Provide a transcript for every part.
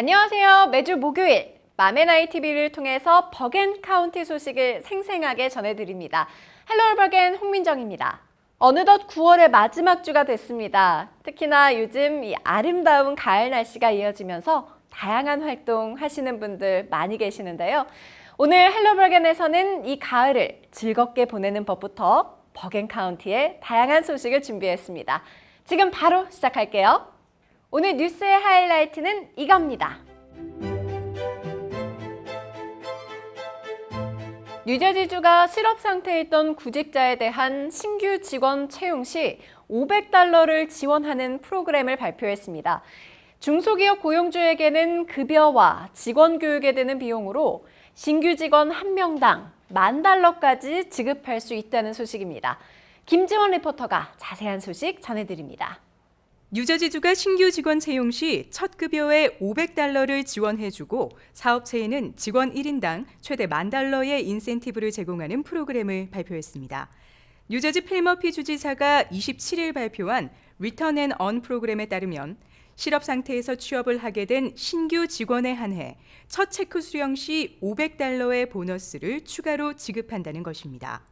안녕하세요. 매주 목요일 맘앤아이 TV를 통해서 버겐 카운티 소식을 생생하게 전해드립니다. 헬로 버겐 홍민정입니다. 어느덧 9월의 마지막 주가 됐습니다. 특히나 요즘 이 아름다운 가을 날씨가 이어지면서 다양한 활동 하시는 분들 많이 계시는데요. 오늘 헬로 버겐에서는 이 가을을 즐겁게 보내는 법부터 버겐 카운티의 다양한 소식을 준비했습니다. 지금 바로 시작할게요. 오늘 뉴스의 하이라이트는 이겁니다. 뉴저지주가 실업 상태에 있던 구직자에 대한 신규 직원 채용 시 500달러를 지원하는 프로그램을 발표했습니다. 중소기업 고용주에게는 급여와 직원 교육에 드는 비용으로 신규 직원 한 명당 만 달러까지 지급할 수 있다는 소식입니다. 김지원 리포터가 자세한 소식 전해드립니다. 뉴저지주가 신규 직원 채용 시 첫 급여에 500달러를 지원해주고 사업체에는 직원 1인당 최대 만 달러의 인센티브를 제공하는 프로그램을 발표했습니다. 뉴저지 필머피 주지사가 27일 발표한 리턴 앤 언 프로그램에 따르면 실업 상태에서 취업을 하게 된 신규 직원에 한해 첫 체크 수령 시 500달러의 보너스를 추가로 지급한다는 것입니다.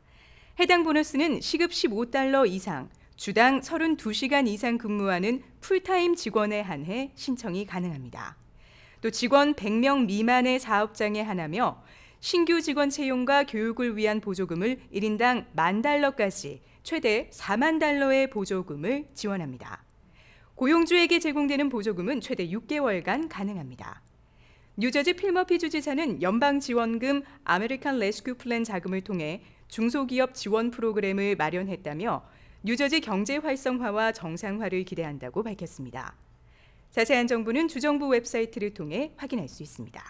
해당 보너스는 시급 15달러 이상, 주당 32시간 이상 근무하는 풀타임 직원에 한해 신청이 가능합니다. 또 직원 100명 미만의 사업장에 하나며 신규 직원 채용과 교육을 위한 보조금을 1인당 만 달러까지 최대 4만 달러의 보조금을 지원합니다. 고용주에게 제공되는 보조금은 최대 6개월간 가능합니다. 뉴저지 필머피 주지사는 연방 지원금 아메리칸 레스큐 플랜 자금을 통해 중소기업 지원 프로그램을 마련했다며 뉴저지 경제 활성화와 정상화를 기대한다고 밝혔습니다. 자세한 정보는 주정부 웹사이트를 통해 확인할 수 있습니다.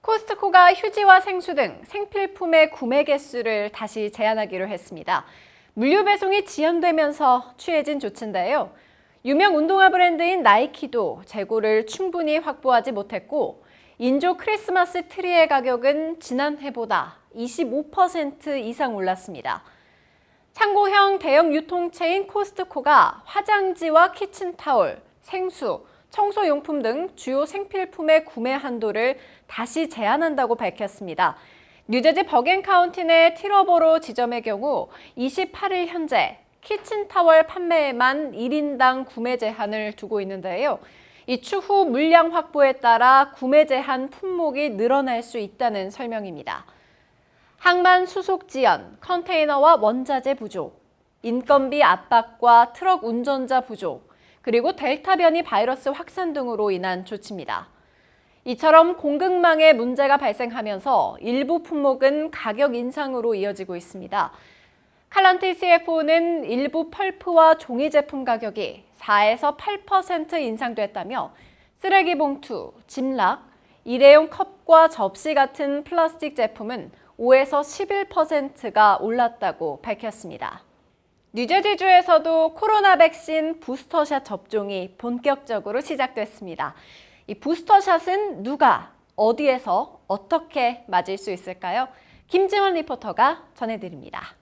코스트코가 휴지와 생수 등 생필품의 구매 개수를 다시 제한하기로 했습니다. 물류 배송이 지연되면서 취해진 조치인데요. 유명 운동화 브랜드인 나이키도 재고를 충분히 확보하지 못했고 인조 크리스마스 트리의 가격은 지난해보다 25% 이상 올랐습니다. 창고형 대형 유통체인 코스트코가 화장지와 키친타올, 생수, 청소용품 등 주요 생필품의 구매 한도를 다시 제한한다고 밝혔습니다. 뉴저지 버겐 카운티 내 티러보로 지점의 경우 28일 현재 키친타월 판매에만 1인당 구매 제한을 두고 있는데요. 이 추후 물량 확보에 따라 구매 제한 품목이 늘어날 수 있다는 설명입니다. 항만 수속 지연, 컨테이너와 원자재 부족, 인건비 압박과 트럭 운전자 부족, 그리고 델타 변이 바이러스 확산 등으로 인한 조치입니다. 이처럼 공급망에 문제가 발생하면서 일부 품목은 가격 인상으로 이어지고 있습니다. 칼란티 CFO는 일부 펄프와 종이 제품 가격이 4에서 8% 인상됐다며 쓰레기 봉투, 짐락, 일회용 컵과 접시 같은 플라스틱 제품은 5에서 11%가 올랐다고 밝혔습니다. 뉴저지주에서도 코로나 백신 부스터샷 접종이 본격적으로 시작됐습니다. 이 부스터샷은 누가, 어디에서, 어떻게 맞을 수 있을까요? 김지원 리포터가 전해드립니다.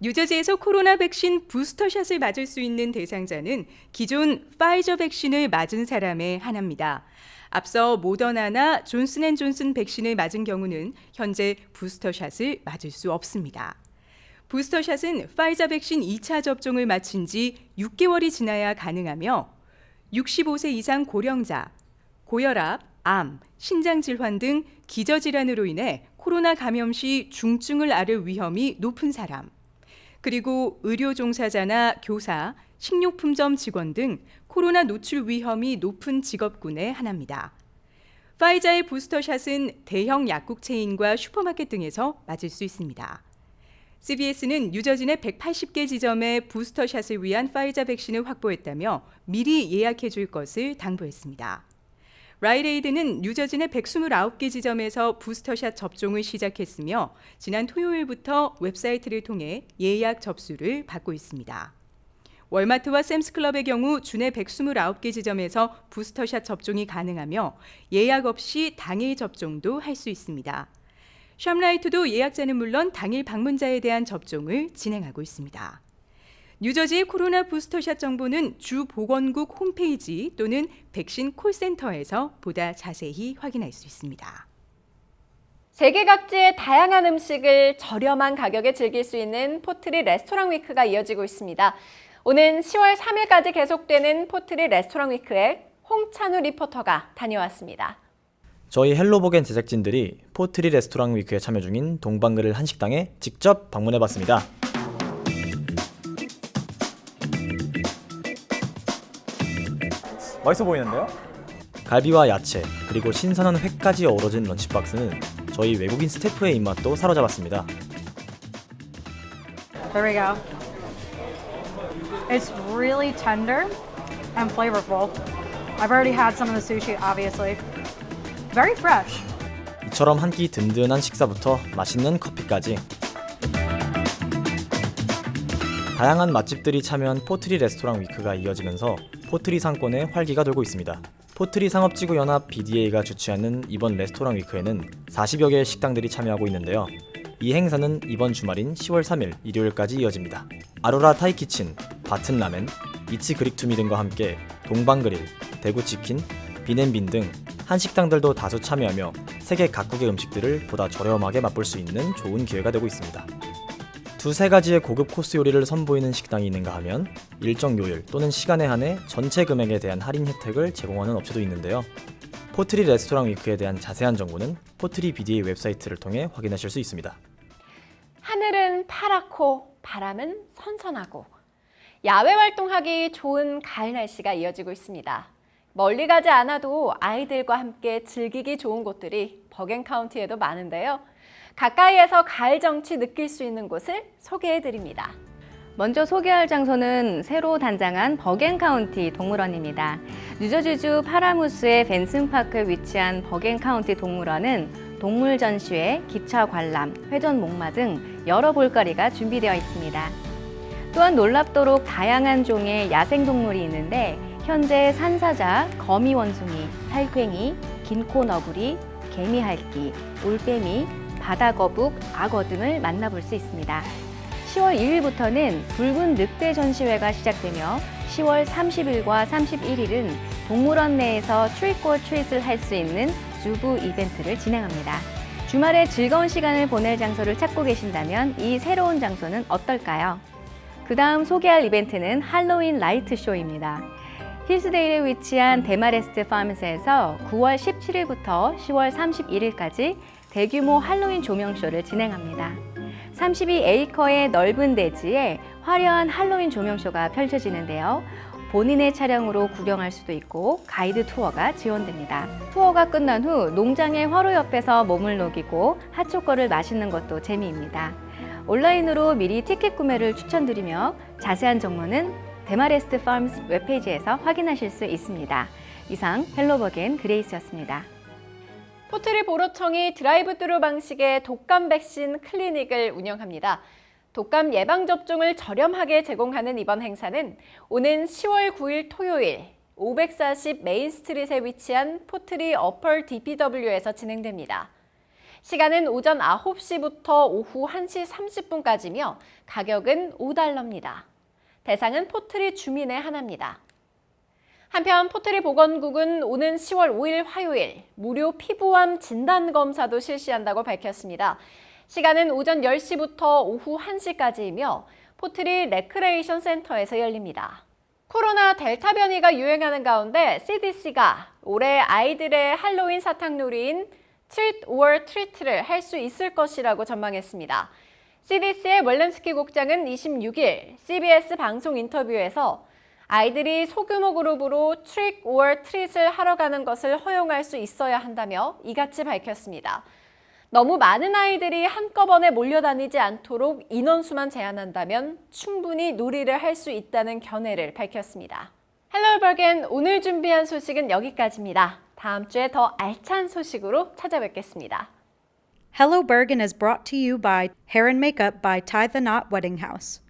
뉴저지에서 코로나 백신 부스터샷을 맞을 수 있는 대상자는 기존 파이저 백신을 맞은 사람의 하나입니다. 앞서 모더나나 존슨앤존슨 백신을 맞은 경우는 현재 부스터샷을 맞을 수 없습니다. 부스터샷은 파이자 백신 2차 접종을 마친 지 6개월이 지나야 가능하며 65세 이상 고령자, 고혈압, 암, 신장 질환 등 기저 질환으로 인해 코로나 감염 시 중증을 앓을 위험이 높은 사람, 그리고 의료 종사자나 교사, 식료품점 직원 등 코로나 노출 위험이 높은 직업군의 하나입니다. 파이자의 부스터샷은 대형 약국 체인과 슈퍼마켓 등에서 맞을 수 있습니다. CBS는 뉴저지 내 180개 지점에 부스터샷을 위한 파이자 백신을 확보했다며 미리 예약해 줄 것을 당부했습니다. 라이레이드는 뉴저지 내 129개 지점에서 부스터샷 접종을 시작했으며 지난 토요일부터 웹사이트를 통해 예약 접수를 받고 있습니다. 월마트와 샘스클럽의 경우 주내 129개 지점에서 부스터샷 접종이 가능하며 예약 없이 당일 접종도 할 수 있습니다. 샴라이트도 예약자는 물론 당일 방문자에 대한 접종을 진행하고 있습니다. 뉴저지의 코로나 부스터샷 정보는 주 보건국 홈페이지 또는 백신 콜센터에서 보다 자세히 확인할 수 있습니다. 세계 각지의 다양한 음식을 저렴한 가격에 즐길 수 있는 포트리 레스토랑 위크가 이어지고 있습니다. 오는 10월 3일까지 계속되는 포트리 레스토랑 위크에 홍찬우 리포터가 다녀왔습니다. 저희 헬로버겐 제작진들이 포트리 레스토랑 위크에 참여 중인 동방그릴 한식당에 직접 방문해 봤습니다. 맛있어 보이는데요? 갈비와 야채 그리고 신선한 회까지 어우러진 런치박스는 저희 외국인 스태프의 입맛도 사로잡았습니다. There we go. It's really tender and flavorful. I've already had some of the sushi, obviously. Very fresh. 이처럼 한 끼 든든한 식사부터 맛있는 커피까지 다양한 맛집들이 참여한 포트리 레스토랑 위크가 이어지면서 포트리 상권에 활기가 돌고 있습니다. 포트리 상업지구 연합 BDA가 주최하는 이번 레스토랑 위크에는 40여 개의 식당들이 참여하고 있는데요. 이 행사는 이번 주말인 10월 3일 일요일까지 이어집니다. 아로라 타이 키친, 바튼 라멘, 이치 그릭투미 등과 함께 동방 그릴, 대구 치킨, 비넨빈 등 한식당들도 다수 참여하며 세계 각국의 음식들을 보다 저렴하게 맛볼 수 있는 좋은 기회가 되고 있습니다. 두세 가지의 고급 코스 요리를 선보이는 식당이 있는가 하면 일정 요일 또는 시간에 한해 전체 금액에 대한 할인 혜택을 제공하는 업체도 있는데요. 포트리 레스토랑 위크에 대한 자세한 정보는 포트리 BDA 웹사이트를 통해 확인하실 수 있습니다. 하늘은 파랗고 바람은 선선하고 야외 활동하기 좋은 가을 날씨가 이어지고 있습니다. 멀리 가지 않아도 아이들과 함께 즐기기 좋은 곳들이 버겐 카운티에도 많은데요. 가까이에서 가을 정취 느낄 수 있는 곳을 소개해 드립니다. 먼저 소개할 장소는 새로 단장한 버겐 카운티 동물원입니다. 뉴저지주 파라무스의 벤슨파크에 위치한 버겐 카운티 동물원은 동물 전시회, 기차 관람, 회전 목마 등 여러 볼거리가 준비되어 있습니다. 또한 놀랍도록 다양한 종의 야생 동물이 있는데 현재 산사자, 거미 원숭이, 살쾡이, 긴코 너구리, 개미핥기, 올빼미, 바다거북, 악어 등을 만나볼 수 있습니다. 10월 2일부터는 붉은 늑대 전시회가 시작되며 10월 30일과 31일은 동물원 내에서 트릭 or 트릿을 할 수 있는 주부 이벤트를 진행합니다. 주말에 즐거운 시간을 보낼 장소를 찾고 계신다면 이 새로운 장소는 어떨까요? 그 다음 소개할 이벤트는 할로윈 라이트 쇼입니다. 힐스데일에 위치한 데마레스트 파ร์ム스에서 9월 17일부터 10월 31일까지 대규모 할로윈 조명쇼를 진행합니다. 32에이커의 넓은 대지에 화려한 할로윈 조명쇼가 펼쳐지는데요. 본인의 차량으로 구경할 수도 있고 가이드 투어가 지원됩니다. 투어가 끝난 후 농장의 화로 옆에서 몸을 녹이고 핫초코를 마시는 것도 재미입니다. 온라인으로 미리 티켓 구매를 추천드리며 자세한 정보는 데마레스트 파ร์ム스 웹페이지에서 확인하실 수 있습니다. 이상 헬로버겐 그레이스였습니다. 포트리 보로청이 드라이브드루 방식의 독감 백신 클리닉을 운영합니다. 독감 예방 접종을 저렴하게 제공하는 이번 행사는 오는 10월 9일 토요일 540 메인 스트릿에 위치한 포트리 어펄 DPW에서 진행됩니다. 시간은 오전 9시부터 오후 1시 30분까지며 가격은 5달러입니다. 대상은 포트리 주민의 하나입니다. 한편 포트리 보건국은 오는 10월 5일 화요일 무료 피부암 진단 검사도 실시한다고 밝혔습니다. 시간은 오전 10시부터 오후 1시까지이며 포트리 레크레이션 센터에서 열립니다. 코로나 델타 변이가 유행하는 가운데 CDC가 올해 아이들의 할로윈 사탕놀이인 Treat or Treat를 할 수 있을 것이라고 전망했습니다. CDC의 웰렌스키 국장은 26일 CBS 방송 인터뷰에서 아이들이 소규모 그룹으로 트릭 or 트릿을 하러 가는 것을 허용할 수 있어야 한다며 이같이 밝혔습니다. 너무 많은 아이들이 한꺼번에 몰려다니지 않도록 인원수만 제한한다면 충분히 놀이를 할 수 있다는 견해를 밝혔습니다. 헬로 버겐 오늘 준비한 소식은 여기까지입니다. 다음 주에 더 알찬 소식으로 찾아뵙겠습니다. Hello Bergen is brought to you by Hair and Makeup by Tie the Knot Wedding House.